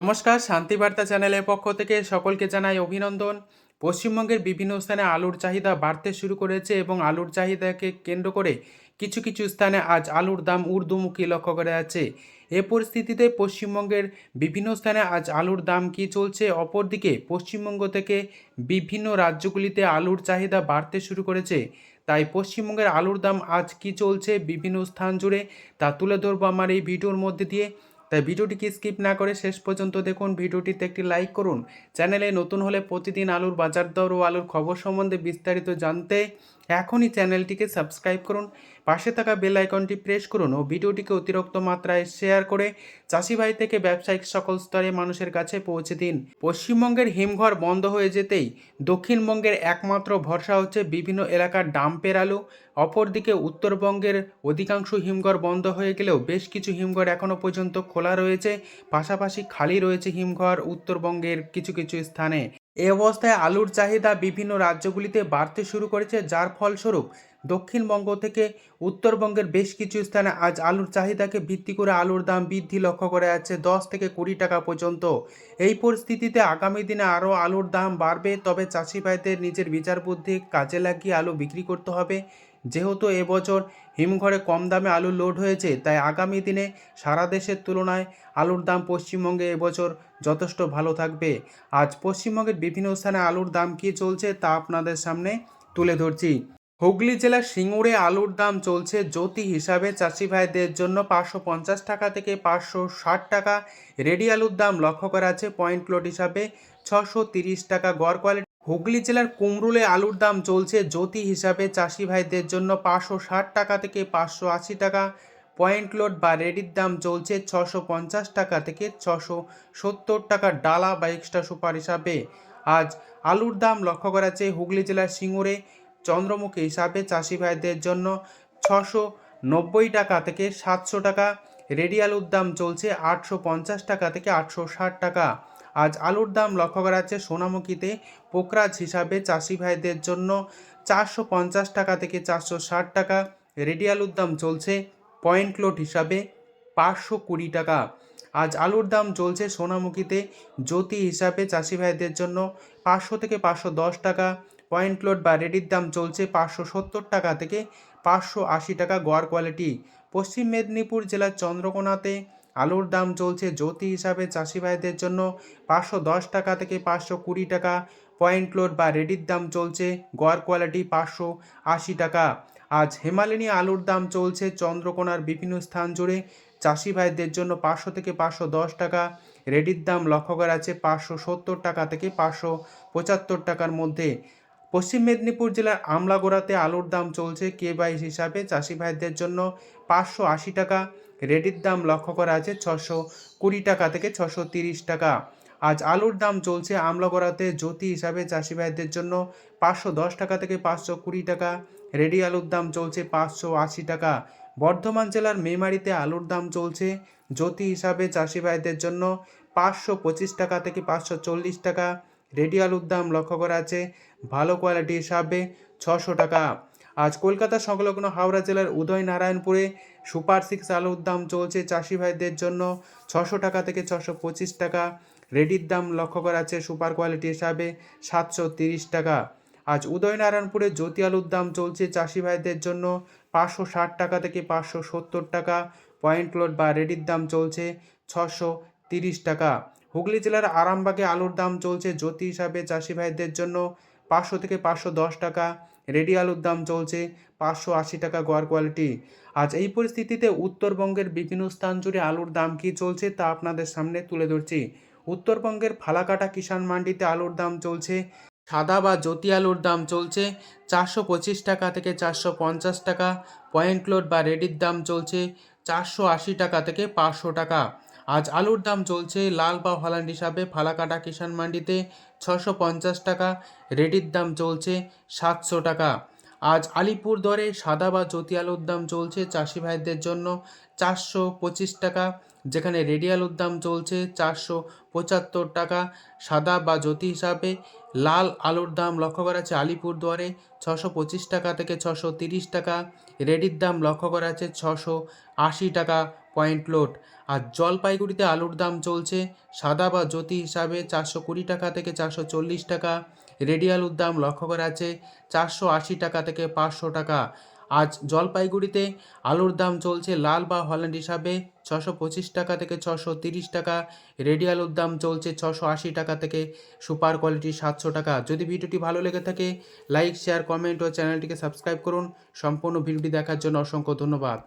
নমস্কার, শান্তিবার্তা চ্যানেলের পক্ষ থেকে সকলকে জানাই অভিনন্দন। পশ্চিমবঙ্গের বিভিন্ন স্থানে আলুর চাহিদা বাড়তে শুরু করেছে এবং আলুর চাহিদাকে কেন্দ্র করে কিছু কিছু স্থানে আজ আলুর দাম ঊর্ধ্বমুখী লক্ষ্য করা যাচ্ছে। এ পরিস্থিতিতে পশ্চিমবঙ্গের বিভিন্ন স্থানে আজ আলুর দাম কী চলছে? অপরদিকে পশ্চিমবঙ্গ থেকে বিভিন্ন রাজ্যগুলিতে আলুর চাহিদা বাড়তে শুরু করেছে। তাই পশ্চিমবঙ্গের আলুর দাম আজ কী চলছে বিভিন্ন স্থান জুড়ে তা তুলে ধরবো আমার এই ভিডিওর মধ্যে দিয়ে। তাই ভিডিওটিকে স্কিপ না করে শেষ পর্যন্ত দেখুন। ভিডিওটিতে একটি লাইক করুন। চ্যানেলে নতুন হলে প্রতিদিন আলুর বাজার দর ও আলুর খবর সম্বন্ধে বিস্তারিত জানতে এখনই চ্যানেলটিকে সাবস্ক্রাইব করুন, পাশে থাকা বেল আইকনটি প্রেস করুন ও ভিডিওটিকে অতিরিক্ত মাত্রায় শেয়ার করে চাষি ভাই থেকে ব্যবসায়িক সকল স্তরে মানুষের কাছে পৌঁছে দিন। পশ্চিমবঙ্গের হিমঘর বন্ধ হয়ে যেতেই দক্ষিণবঙ্গের একমাত্র ভরসা হচ্ছে বিভিন্ন এলাকার ডাম্পের আলু। অপরদিকে উত্তরবঙ্গের অধিকাংশ হিমঘর বন্ধ হয়ে গেলেও বেশ কিছু হিমঘর এখনও পর্যন্ত খোলা রয়েছে। পাশাপাশি খালি রয়েছে হিমঘর উত্তরবঙ্গের কিছু কিছু স্থানে। এ অবস্থায় আলুর চাহিদা বিভিন্ন রাজ্যগুলিতে বাড়তে শুরু করেছে যার ফলস্বরূপ দক্ষিণবঙ্গ থেকে উত্তরবঙ্গের বেশ কিছু স্থানে আজ আলুর চাহিদাকে ভিত্তি করে আলুর দাম বৃদ্ধি লক্ষ্য করা যাচ্ছে দশ থেকে কুড়ি টাকা পর্যন্ত। এই পরিস্থিতিতে আগামী দিনে আরও আলুর দাম বাড়বে, তবে চাষি ভাইদের নিজের বিচার বুদ্ধি কাজে লাগিয়ে আলু বিক্রি করতে হবে। যেহেতু এবছর হিমঘরে কম দামে আলু লোড হয়েছে, তাই আগামী দিনে সারা দেশের তুলনায় আলুর দাম পশ্চিমবঙ্গে এবছর যথেষ্ট ভালো থাকবে। আজ পশ্চিমবঙ্গের বিভিন্ন স্থানে আলুর দাম কী চলছে তা আপনাদের সামনে তুলে ধরছি। হুগলি জেলার সিঙ্গুরে আলুর দাম চলছে জ্যোতি হিসাবে। চাষি ভাইদের জন্য পাঁচশো পঞ্চাশ টাকা থেকে পাঁচশো ষাট টাকা। রেডি আলুর দাম লক্ষ্য করা আছে পয়েন্ট লোড হিসাবে ছশো তিরিশ টাকা গড় কোয়ালিটি। হুগলি জেলার কুমরুলে আলুর দাম চলছে জ্যোতি হিসাবে। চাষি ভাইদের জন্য পাঁচশো ষাট টাকা থেকে পাঁচশো আশি টাকা। পয়েন্ট লোড বা রেডির দাম চলছে ছশো পঞ্চাশ টাকা থেকে ছশো সত্তর টাকা ডালা বা এক্সট্রা সুপার হিসাবে। আজ আলুর দাম লক্ষ্য করা যাচ্ছে হুগলি জেলার সিঙ্গুরে। চন্দ্রমুখী হিসাবে চাষি ভাইদের জন্য ছশো নব্বই টাকা থেকে সাতশো টাকা রেডি আলুর দাম চলছে আটশো পঞ্চাশ টাকা থেকে আটশো ষাট টাকা। আজ আলুর দাম লক্ষ্য করা যাচ্ছে সোনামুখীতে। পোকরাজ হিসাবে চাষি ভাইদের জন্য চারশো পঞ্চাশ টাকা থেকে চারশো ষাট টাকা রেডি আলুর দাম চলছে পয়েন্ট লোড হিসাবে পাঁচশো কুড়ি টাকা। আজ আলুর দাম চলছে সোনামুখীতে, জ্যোতি হিসাবে চাষি ভাইদের জন্য পাঁচশো থেকে পাঁচশো দশ টাকা পয়েন্ট লোড বা রেডির দাম চলছে পাঁচশো সত্তর টাকা থেকে পাঁচশো আশি টাকা গড় কোয়ালিটি। পশ্চিম মেদিনীপুর জেলার চন্দ্রকোনাতে আলুর দাম চলছে জ্যোতি হিসাবে চাষি ভাইদের জন্য পাঁচশো দশ টাকা থেকে পাঁচশো কুড়ি টাকা। পয়েন্ট লোড বা রেডির দাম চলছে গড় কোয়ালিটি পাঁচশো আশি টাকা। আজ হেমালিনী আলুর দাম চলছে চন্দ্রকোনার বিভিন্ন স্থান জুড়ে চাষি ভাইদের জন্য পাঁচশো থেকে পাঁচশো দশ টাকা। রেডির দাম লক্ষ্য করা আছে পাঁচশো সত্তর টাকা থেকে পাঁচশো পঁচাত্তর টাকার মধ্যে। পশ্চিম মেদিনীপুর জেলার আমলাগোড়াতে আলুর দাম চলছে কে বাইশ হিসাবে। চাষি ভাইদের জন্য পাঁচশো আশি টাকা, রেডির দাম লক্ষ্য করা আছে ছশো কুড়ি টাকা থেকে ছশো তিরিশ টাকা। আজ আলুর দাম চলছে আমলাগোড়াতে জ্যোতি হিসাবে। চাষি ভাইদের জন্য পাঁচশো দশ টাকা থেকে পাঁচশো কুড়ি টাকা, রেডি আলুর দাম চলছে পাঁচশো আশি টাকা। বর্ধমান জেলার মেমারিতে আলুর দাম চলছে জ্যোতি হিসাবে। চাষি ভাইদের জন্য পাঁচশো পঁচিশ টাকা থেকে পাঁচশো চল্লিশ টাকা রেডি আলুর দাম লক্ষ্য করা আছে। ভালো কোয়ালিটি হিসাবে ছশো টাকা। আজ কলকাতা সংলগ্ন হাওড়া জেলার উদয়নারায়ণপুরে সুপার সিক্স আলুর দাম চলছে চাষি ভাইদের জন্য ছশো টাকা থেকে ছশো পঁচিশ টাকা। রেডির দাম লক্ষ্য করা আছে সুপার কোয়ালিটি হিসাবে সাতশো তিরিশ টাকা। আজ উদয়নারায়ণপুরে জ্যোতি আলুর দাম চলছে চাষি ভাইদের জন্য পাঁচশো ষাট টাকা থেকে পাঁচশো সত্তর টাকা। পয়েন্ট লোড বা রেডির দাম চলছে ছশো তিরিশ টাকা। হুগলি জেলার আরামবাগে আলুর দাম চলছে জ্যোতি হিসাবে চাষি ভাইদের জন্য পাঁচশো থেকে পাঁচশো দশ টাকা, রেডি আলুর দাম চলছে পাঁচশো আশি টাকা গড় কোয়ালিটি। আজ এই পরিস্থিতিতে উত্তরবঙ্গের বিভিন্ন স্থান জুড়ে আলুর দাম কী চলছে তা আপনাদের সামনে তুলে ধরছি। উত্তরবঙ্গের ফালাকাটা কিষাণ মান্ডিতে আলুর দাম চলছে সাদা বা জ্যোতি আলুর দাম চলছে চারশো পঁচিশ টাকা থেকে চারশো পঞ্চাশ টাকা, পয়েন্ট লোড বা রেডির দাম চলছে চারশো আশি টাকা থেকে পাঁচশো টাকা। আজ আলুর দাম চলছে লাল বা হল্যান্ড হিসাবে। ফালাকাটা কিষাণ মান্ডিতে ছশো পঞ্চাশ টাকা, রেডির দাম চলছে সাতশো টাকা। আজ আলিপুর দরে সাদা বা জ্যোতি আলুর দাম চলছে চাষি ভাইদের জন্য চারশো পঁচিশ টাকা, যেখানে রেডি আলুর দাম চলছে চারশো পঁচাত্তর টাকা। সাদা বা জ্যোতি হিসাবে লাল আলুর দাম লক্ষ্য করা আছে আলিপুর দুয়ারে ছশো পঁচিশ টাকা থেকে ছশো তিরিশ টাকা, রেডির দাম লক্ষ্য করা আছে ছশো আশি টাকা। Point load. আর জলপাইগুড়িতে আলুর দাম চলছে সাদা বা জ্যোতি হিসাবে চারশো কুড়ি টাকা থেকে চারশো চল্লিশ টাকা। রেডি আলুর দাম লক্ষ্য করা আছে চারশো আশি টাকা থেকে পাঁচশো টাকা। আজ জলপাইগুড়িতে আলুর দাম চলছে লাল বা হল্যান্ড হিসাবে ছশো পঁচিশ টাকা থেকে ছশো তিরিশ টাকা। রেডি আলুর দাম চলছে ছশো আশি টাকা থেকে সুপার কোয়ালিটি সাতশো টাকা। যদি ভিডিওটি ভালো লেগে থাকে, লাইক, শেয়ার, কমেন্ট ও চ্যানেলটিকে সাবস্ক্রাইব করুন। সম্পূর্ণ ভিডিওটি দেখার জন্য অসংখ্য ধন্যবাদ।